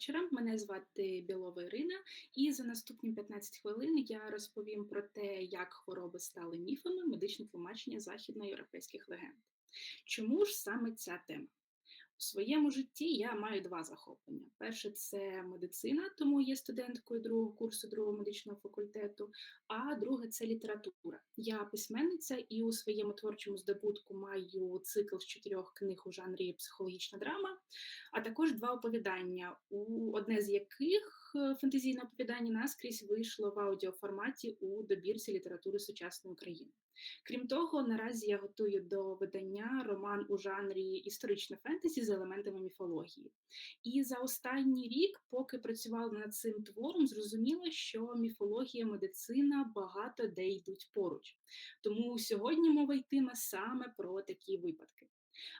вечора. Мене звати Білова Ірина, і за наступні 15 хвилин я розповім про те, як хвороби стали міфами, медичне тлумачення західноєвропейських легенд. Чому ж саме ця тема? У своєму житті я маю два захоплення. Перше це медицина, тому є студенткою другого курсу другого медичного факультету. А друге це література. Я письменниця і у своєму творчому здобутку маю цикл з чотирьох книг у жанрі психологічна драма, а також два оповідання, у одне з яких е, фантазійне оповідання наскрізь вийшло в аудіоформаті у добірці літератури сучасної України. Крім того, наразі я готую до видання роман у жанрі історичне фентезі з елементами міфології. І за останній рік, поки працювала над цим твором, зрозуміла, що міфологія, медицина багато де йдуть поруч. Тому сьогодні мова йтиме саме про такі випадки.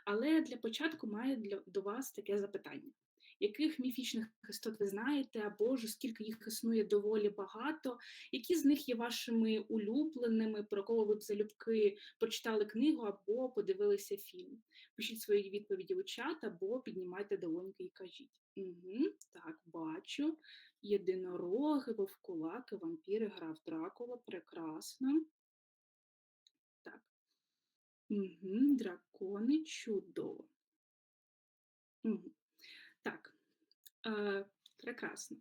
Але для початку маю для до вас таке запитання: яких міфічних істот ви знаєте, або ж оскільки їх існує доволі багато, які з них є вашими улюбленими, про кого ви б залюбки прочитали книгу або подивилися фільм? Пишіть свої відповіді у чат або піднімайте долоньки і кажіть. Угу, Так, бачу. Єдинороги, вовкулаки, вампіри, грав Дракула. Прекрасно. Так. Угу, Дракони чудово. Угу. Так, е, прекрасно.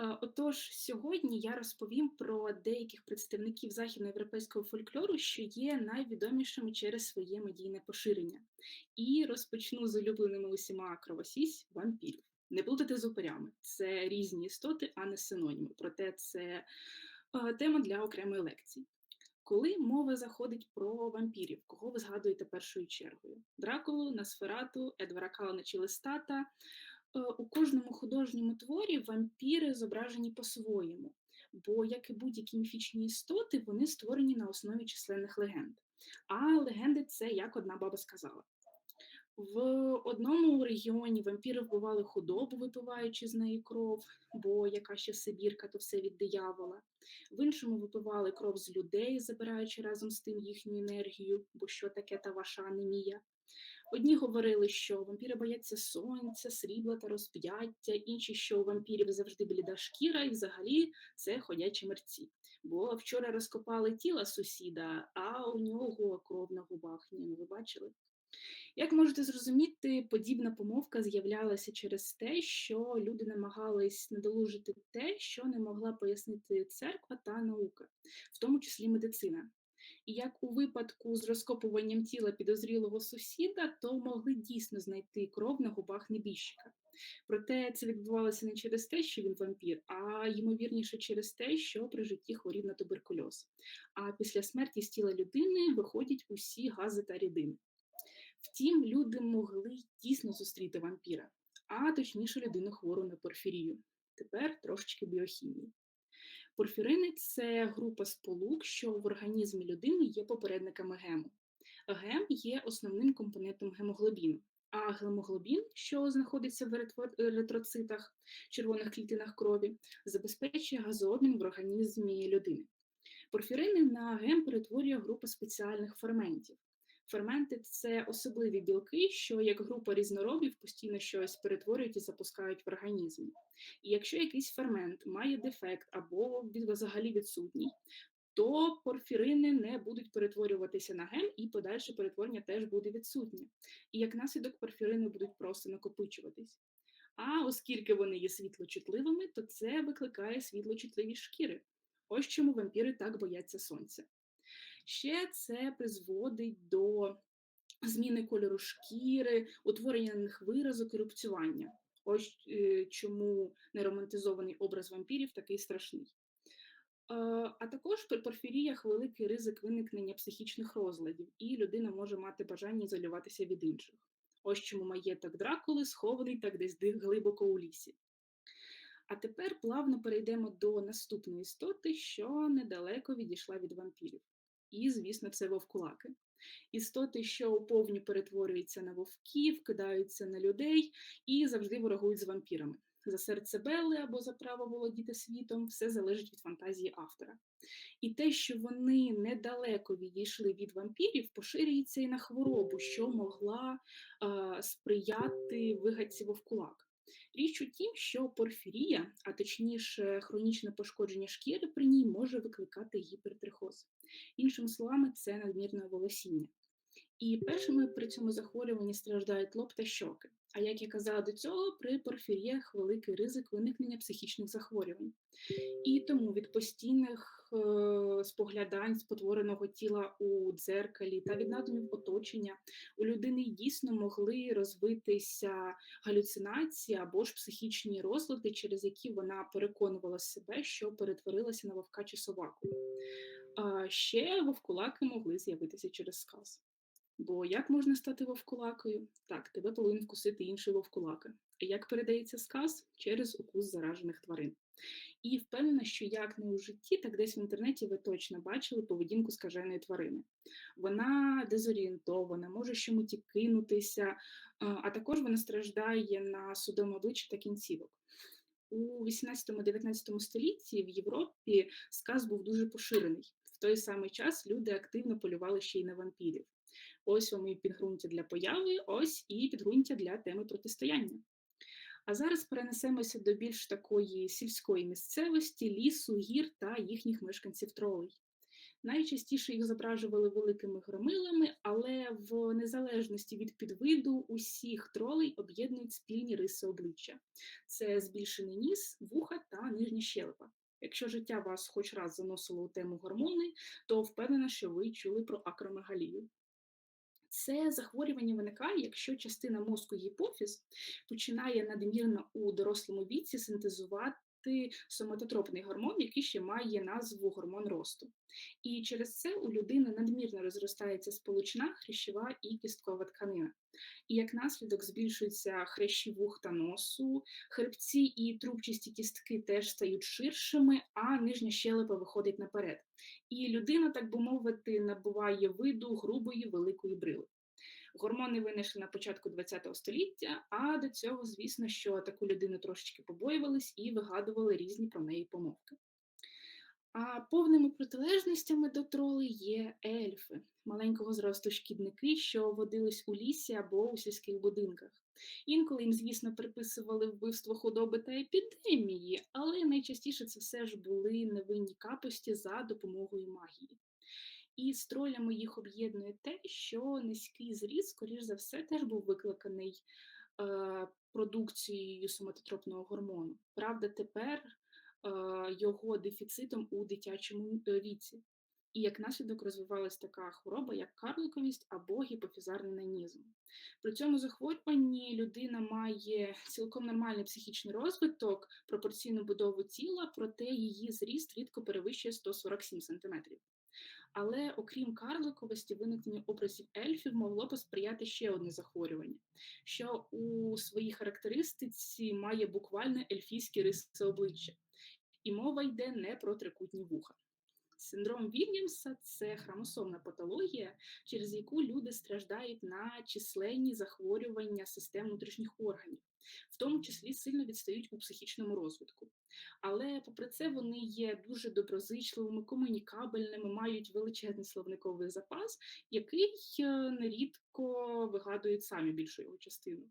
Е, отож, сьогодні я розповім про деяких представників західноєвропейського фольклору, що є найвідомішими через своє медійне поширення. І розпочну з улюбленими усіма кровосісь вампірів. Не плутати з упирями. Це різні істоти, а не синоніми. Проте це е, тема для окремої лекції. Коли мова заходить про вампірів, кого ви згадуєте першою чергою? Дракулу, Носферату, Едвара Калана чи Листата. Е, у кожному художньому творі вампіри зображені по-своєму, бо, як і будь-які міфічні істоти, вони створені на основі численних легенд. А легенди це як одна баба сказала. В одному регіоні вампіри вбивали худобу, випиваючи з неї кров, бо яка ще Сибірка, то все від диявола. В іншому випивали кров з людей, забираючи разом з тим їхню енергію, бо що таке та ваша анемія. Одні говорили, що вампіри бояться сонця, срібла та розп'яття, інші, що у вампірів завжди бліда шкіра, і взагалі це ходячі мерці. Бо вчора розкопали тіла сусіда, а у нього кров на губах. Ні, ну ви бачили? Як можете зрозуміти, подібна помовка з'являлася через те, що люди намагались надолужити те, що не могла пояснити церква та наука, в тому числі медицина. І як у випадку з розкопуванням тіла підозрілого сусіда, то могли дійсно знайти кров на губах небіжчика. Проте це відбувалося не через те, що він вампір, а ймовірніше через те, що при житті хворів на туберкульоз. А після смерті з тіла людини виходять усі гази та рідини. Втім, люди могли дійсно зустріти вампіра, а точніше людину хвору на порфірію. Тепер трошечки біохімії. Порфірини це група сполук, що в організмі людини є попередниками гему. Гем є основним компонентом гемоглобіну, а гемоглобін, що знаходиться в еритроцитах, червоних клітинах крові, забезпечує газообмін в організмі людини. Порфірини на гем перетворює група спеціальних ферментів. Ферменти це особливі білки, що як група різноробів постійно щось перетворюють і запускають в організмі. І якщо якийсь фермент має дефект або взагалі відсутній, то порфірини не будуть перетворюватися на ген, і подальше перетворення теж буде відсутнє. І як наслідок порфірини будуть просто накопичуватись. А оскільки вони є світлочутливими, то це викликає світлочутливі шкіри. Ось чому вампіри так бояться сонця. Ще це призводить до зміни кольору шкіри, утворення на них виразок і рубцювання. Ось е, чому неромантизований образ вампірів такий страшний. А також при порфіріях великий ризик виникнення психічних розладів, і людина може мати бажання ізолюватися від інших. Ось чому маєток дракули схований так десь глибоко у лісі. А тепер плавно перейдемо до наступної істоти, що недалеко відійшла від вампірів і, звісно, це вовкулаки. Істоти, що повні перетворюються на вовків, кидаються на людей і завжди ворогують з вампірами. За серце Белли або за право володіти світом, все залежить від фантазії автора. І те, що вони недалеко відійшли від вампірів, поширюється і на хворобу, що могла е, сприяти вигадці вовкулак. Річ у тім, що порфірія, а точніше хронічне пошкодження шкіри при ній може викликати гіпертрихоз. Іншими словами, це надмірне волосіння. І першими при цьому захворюванні страждають лоб та щоки. А як я казала до цього, при порфіріях великий ризик виникнення психічних захворювань. І тому від постійних е, споглядань спотвореного тіла у дзеркалі та від надумів оточення у людини дійсно могли розвитися галюцинації або ж психічні розлади, через які вона переконувала себе, що перетворилася на вовка чи собаку. А ще вовкулаки могли з'явитися через сказ. Бо як можна стати вовкулакою? Так, тебе повинен вкусити інший вовкулака. А як передається сказ? Через укус заражених тварин. І впевнена, що як не у житті, так десь в інтернеті ви точно бачили поведінку скаженої тварини. Вона дезорієнтована, може щомиті кинутися, а також вона страждає на судом обличчя та кінцівок. У 18-19 столітті в Європі сказ був дуже поширений. Той самий час люди активно полювали ще й на вампірів. Ось вам і підґрунтя для появи, ось і підґрунтя для теми протистояння. А зараз перенесемося до більш такої сільської місцевості, лісу, гір та їхніх мешканців тролей. Найчастіше їх зображували великими громилами, але в незалежності від підвиду усіх тролей об'єднують спільні риси обличчя: це збільшений ніс, вуха та нижня щелепа. Якщо життя вас хоч раз заносило у тему гормони, то впевнена, що ви чули про акромегалію. Це захворювання виникає, якщо частина мозку гіпофіз починає надмірно у дорослому віці синтезувати соматотропний гормон, який ще має назву гормон росту. І через це у людини надмірно розростається сполучна, хрящова і кісткова тканина. І як наслідок збільшуються хрящі вух та носу, хребці і трубчасті кістки теж стають ширшими, а нижня щелепа виходить наперед. І людина, так би мовити, набуває виду грубої великої брили. Гормони винайшли на початку ХХ століття, а до цього, звісно, що таку людину трошечки побоювались і вигадували різні про неї помовки. А повними протилежностями до тролей є ельфи, маленького зросту шкідники, що водились у лісі або у сільських будинках. Інколи їм, звісно, приписували вбивство худоби та епідемії, але найчастіше це все ж були невинні капості за допомогою магії. І з тролями їх об'єднує те, що низький зріст, скоріш за все, теж був викликаний е, продукцією соматотропного гормону. Правда, тепер е, його дефіцитом у дитячому е, віці. І як наслідок розвивалась така хвороба, як карликовість або гіпофізарний нанізм. При цьому захворюванні людина має цілком нормальний психічний розвиток, пропорційну будову тіла, проте її зріст рідко перевищує 147 см. Але окрім карликовості, виникнення образів ельфів могло посприяти ще одне захворювання, що у своїй характеристиці має буквально ельфійські риси обличчя, і мова йде не про трикутні вуха. Синдром Вільямса це хромосомна патологія, через яку люди страждають на численні захворювання систем внутрішніх органів, в тому числі сильно відстають у психічному розвитку. Але, попри це, вони є дуже доброзичливими, комунікабельними, мають величезний словниковий запас, який е, нерідко вигадують самі більшу його частину.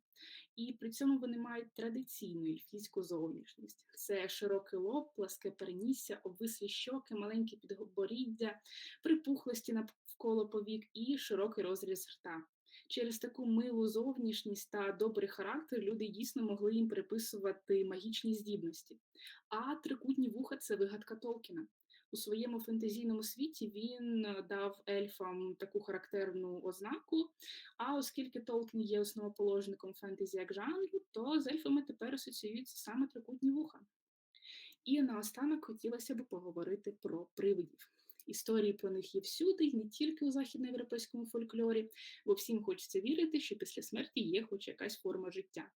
І при цьому вони мають традиційну ельфійську зовнішність: це широкий лоб, пласке перенісся, обвислі щоки, маленькі підборіддя, припухлості навколо повік і широкий розріз рта. Через таку милу зовнішність та добрий характер люди дійсно могли їм приписувати магічні здібності. А трикутні вуха це вигадка Толкіна. У своєму фентезійному світі він дав ельфам таку характерну ознаку. А оскільки Толкін є основоположником фентезі як жанру, то з ельфами тепер асоціюються саме трикутні вуха. І наостанок хотілося б поговорити про привидів. Історії про них є всюди, не тільки у західноєвропейському фольклорі, бо всім хочеться вірити, що після смерті є хоч якась форма життя.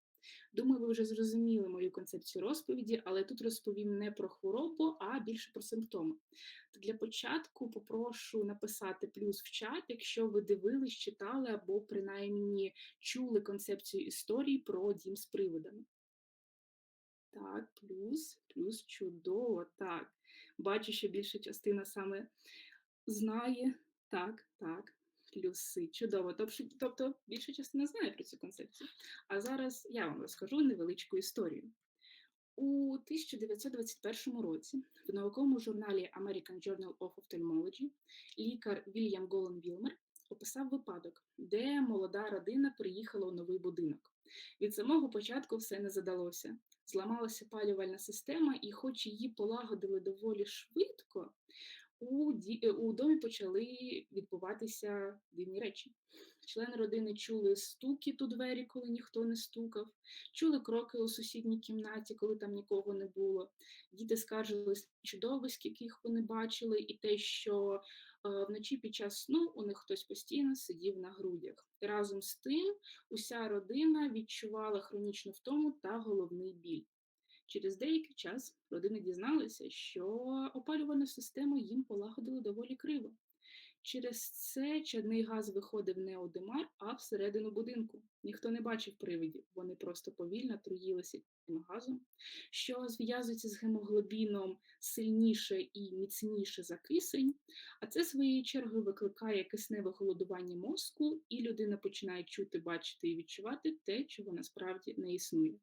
Думаю, ви вже зрозуміли мою концепцію розповіді, але тут розповім не про хворобу, а більше про симптоми. Для початку попрошу написати плюс в чат, якщо ви дивились, читали або принаймні чули концепцію історії про дім з привидами. Так, плюс, плюс чудово, так. Бачу, що більша частина саме знає. Так, так. Плюси, чудово. Тобто, тобто більша частина знає про цю концепцію. А зараз я вам розкажу невеличку історію. У 1921 році в науковому журналі American Journal of Ophthalmology лікар Вільям Голен Вілмер описав випадок, де молода родина приїхала у новий будинок. Від самого початку все не задалося. Зламалася палювальна система, і, хоч її полагодили доволі швидко, у ді... е, у домі почали відбуватися дивні речі. Члени родини чули стукіт у двері, коли ніхто не стукав, чули кроки у сусідній кімнаті, коли там нікого не було. Діти скаржились на чудовиськ, яких вони бачили, і те, що вночі під час сну у них хтось постійно сидів на грудях. Разом з тим, уся родина відчувала хронічну втому та головний біль. Через деякий час родини дізналися, що опалювальну систему їм полагодили доволі криво. Через це чадний газ виходив не у димар, а всередину будинку. Ніхто не бачив привидів, вони просто повільно труїлися цим газом, що зв'язується з гемоглобіном сильніше і міцніше за кисень, а це своєю чергою викликає кисневе голодування мозку, і людина починає чути, бачити і відчувати те, чого насправді не існує.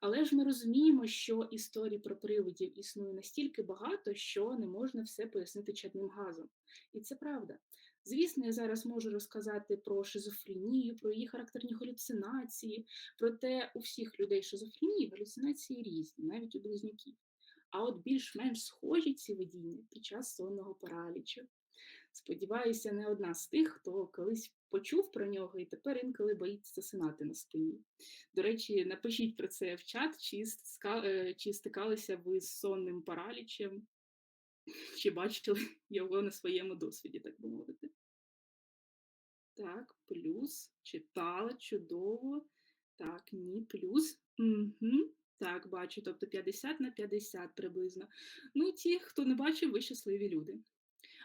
Але ж ми розуміємо, що історій про привидів існує настільки багато, що не можна все пояснити чадним газом. І це правда. Звісно, я зараз можу розказати про шизофренію, про її характерні галюцинації, проте у всіх людей шизофренії галюцинації різні, навіть у близнюків. А от більш-менш схожі ці видіння під час сонного паралічу. Сподіваюся, не одна з тих, хто колись почув про нього і тепер інколи боїться засинати на спині. До речі, напишіть про це в чат, чи, е, чи стикалися ви з сонним паралічем, чи бачили його на своєму досвіді, так би мовити. Так, плюс, читала, чудово. Так, ні, плюс. Угу. Так, бачу, тобто 50 на 50 приблизно. Ну, ті, хто не бачив, ви щасливі люди.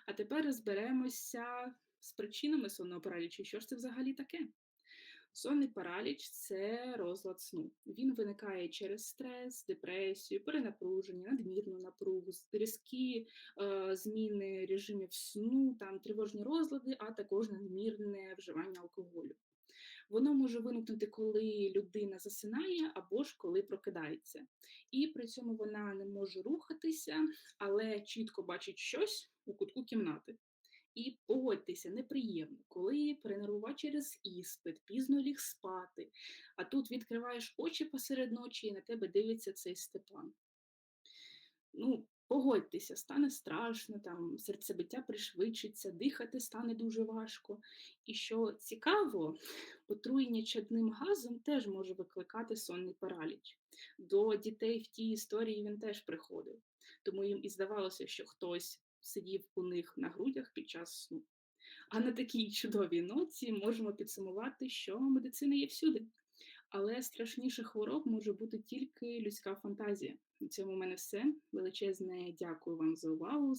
А тепер розберемося з причинами сонного паралічу. Що ж це взагалі таке? Сонний параліч це розлад сну. Він виникає через стрес, депресію, перенапруження, надмірну напругу, різкі е, зміни режимів сну, там тривожні розлади, а також надмірне вживання алкоголю. Воно може виникнути, коли людина засинає або ж коли прокидається. І при цьому вона не може рухатися, але чітко бачить щось у кутку кімнати. І погодьтеся, неприємно, коли перенервував через іспит, пізно ліг спати, а тут відкриваєш очі посеред ночі і на тебе дивиться цей Степан. Ну, погодьтеся, стане страшно, там серцебиття пришвидшиться, дихати стане дуже важко. І що цікаво, отруєння чадним газом теж може викликати сонний параліч. До дітей в тій історії він теж приходив, тому їм і здавалося, що хтось сидів у них на грудях під час сну. А на такій чудовій ноці можемо підсумувати, що медицина є всюди. Але страшніше хвороб може бути тільки людська фантазія. На цьому в мене все. Величезне дякую вам за увагу.